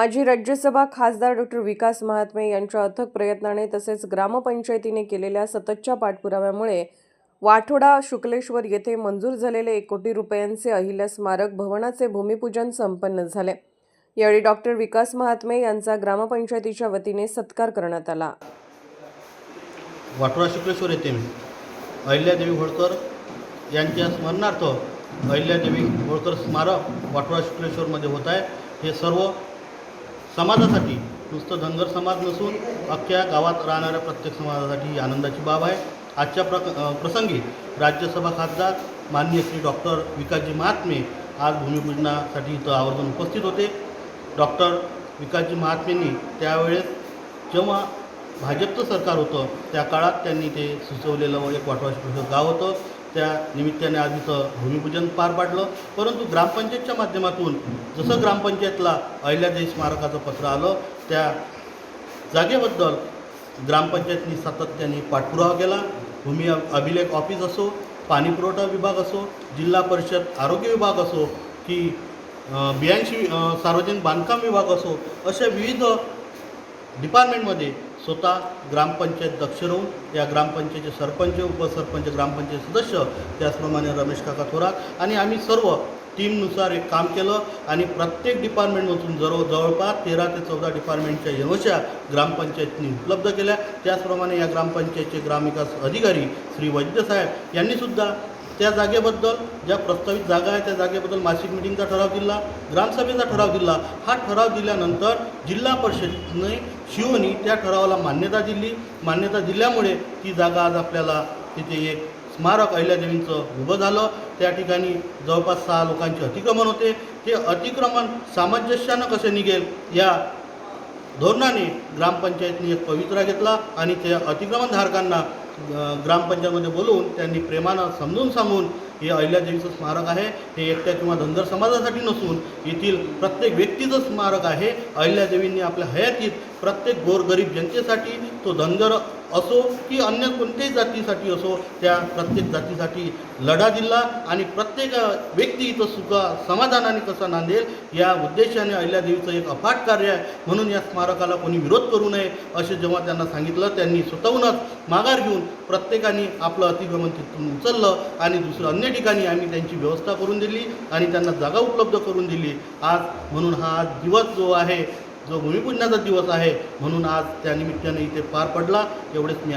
माजी राज्यसभा खासदार डॉक्टर विकास महात्मे यांच्या अथक प्रयत्नाने तसेच ग्रामपंचायतीने केलेल्या सततच्या पाठपुराव्यामुळे वाठोडा शुक्लेश्वर येथे मंजूर झालेले एक कोटी रुपयांचे अहिल्या स्मारक भवनाचे भूमिपूजन संपन्न झाले. यावेळी डॉक्टर विकास महात्मे यांचा ग्रामपंचायतीच्या वतीने सत्कार करण्यात आला. वाठोडा शुक्लेश्वर येथे अहिल्यादेवी होळकर यांच्या स्मरणार्थ अहिल्यादेवी होळकर स्मारक वाठोडा शुक्लेश्वरमध्ये होत आहे. हे सर्व समाजासाठी. नुसतं धनगर समाज नसून अख्ख्या गावात राहणाऱ्या प्रत्येक समाजासाठी ही आनंदाची बाब आहे. आजच्या प्रक प्रसंगी राज्यसभा खासदार माननीय श्री डॉक्टर विकासजी महात्मे आज भूमिपूजनासाठी इथं आवर्जून उपस्थित होते. डॉक्टर विकासजी महात्मेंनी त्यावेळेस जेव्हा भाजपचं सरकार होतं त्या काळात त्यांनी ते सुचवलेलं एक वाटवाशी पुस्तक गाव होतं. त्या निमित्ताने आज इथं भूमिपूजन पार पाडलं. परंतु ग्रामपंचायतच्या माध्यमातून जसं ग्रामपंचायतला अहिल्यादेवी स्मारकाचं पत्र आलं त्या जागेबद्दल ग्रामपंचायतनी सातत्याने पाठपुरावा केला. भूमी अभिलेख ऑफिस असो पाणीपुरवठा विभाग असो जिल्हा परिषद आरोग्य विभाग असो की बियांशी सार्वजनिक बांधकाम विभाग असो अशा विविध डिपार्टमेंटमध्ये स्वतः ग्रामपंचायत दक्ष राहून या ग्रामपंचायतचे सरपंच उपसरपंच ग्रामपंचायत सदस्य त्याचप्रमाणे रमेश काका थोरात आणि आम्ही सर्व टीमनुसार एक काम केलं आणि प्रत्येक डिपार्टमेंटमधून जवळ जवळपास तेरा ते चौदा डिपार्टमेंटच्या यनोशा ग्रामपंचायतनी उपलब्ध केल्या. त्याचप्रमाणे या ग्रामपंचायतचे ग्रामविकास अधिकारी श्री वैद्यसाहेब यांनीसुद्धा त्या जागेबद्दल ज्या प्रस्तावित जागा आहे त्या जागेबद्दल मासिक मिटिंगचा ठराव दिला ग्रामसभेचा ठराव दिला. हा ठराव दिल्यानंतर जिल्हा परिषदने शिवनी त्या ठरावाला मान्यता दिली. मान्यता दिल्यामुळे ती जागा आज आपल्याला तिथे एक स्मारक अहिल्यादेवींचं उभं झालं. त्या ठिकाणी जवळपास सहा लोकांचे अतिक्रमण होते. ते अतिक्रमण सामंजस्यानं कसे निघेल या धोरणाने ग्रामपंचायतने एक पवित्रा घेतला आणि त्या अतिक्रमणधारकांना ग्रामपंचायतमध्ये बोलवून त्यांनी प्रेमानं समजून सांगून हे अहिल्यादेवीचं स्मारक आहे हे एकट्या किंवा धनगर समाजासाठी नसून येथील प्रत्येक व्यक्तीचं स्मारक आहे. अहिल्यादेवींनी आपल्या हयातीत प्रत्येक गोरगरीब जनतेसाठी तो धनगर असो की अन्य कोणत्याही जातीसाठी असो त्या प्रत्येक जातीसाठी लढा दिला आणि प्रत्येक व्यक्ती इथं सुख समाधानाने कसा नांदेल या उद्देशाने अहिल्यादेवीचं एक अफाट कार्य आहे. म्हणून या स्मारकाला कोणी विरोध करू नये असे जेव्हा त्यांना सांगितलं त्यांनी स्वतःहूनच माघार घेऊन प्रत्येकाने आपलं अतिक्रमण तिथून उचललं आणि दुसरं अन्य ठिकाणी आम्ही त्यांची व्यवस्था करून दिली आणि त्यांना जागा उपलब्ध करून दिली. आज म्हणून हा दिवस जो आहे जो भूमिपूजनाचा दिवस आहे म्हणून आज त्या निमित्ताने इथे पार पडला. एवढेच मी